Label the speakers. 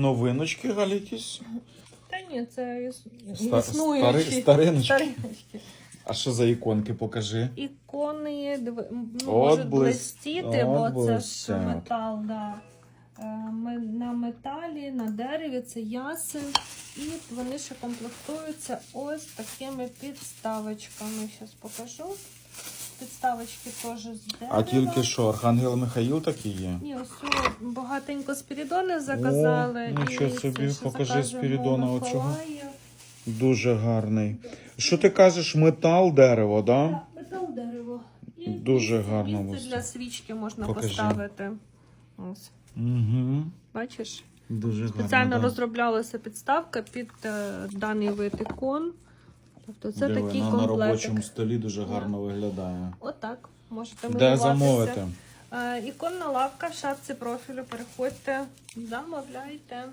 Speaker 1: Новиночки, Галя, якісь?
Speaker 2: Та ні, це іс-
Speaker 1: Ста-
Speaker 2: існуючі.
Speaker 1: стари- стариночки.
Speaker 2: Стариночки.
Speaker 1: А що за іконки, покажи.
Speaker 2: Ікони ну,
Speaker 1: От
Speaker 2: можуть
Speaker 1: блис-
Speaker 2: блистіти,
Speaker 1: от
Speaker 2: бо це ж
Speaker 1: блистять.
Speaker 2: метал, да. Е, Ми на металі, на дереві це ясен. І вони ще комплектуються ось такими підставочками. Зараз покажу. Підставочки теж з дерева.
Speaker 1: А тільки що, Архангел Михаїл такий є?
Speaker 2: Ні, ось цю багатенько спірідони заказали.
Speaker 1: О, нічого собі, покажи Спірідона оцього. Дуже гарний. Що ти кажеш, метал, дерево, да?
Speaker 2: Так, метал дерево. І
Speaker 1: Дуже гарно
Speaker 2: місце для свічки можна
Speaker 1: Покажи.
Speaker 2: поставити. Ось,
Speaker 1: Угу.
Speaker 2: бачиш?
Speaker 1: Дуже
Speaker 2: Спеціально
Speaker 1: гарно. да.
Speaker 2: розроблялася підставка під е, даний вид ікон. Тобто це
Speaker 1: Диви,
Speaker 2: такий
Speaker 1: на, на робочому столі дуже гарно виглядає.
Speaker 2: Отак. Можете
Speaker 1: Де замовити?
Speaker 2: Е, Іконна лавка в шапці профілю. Переходьте, замовляйте.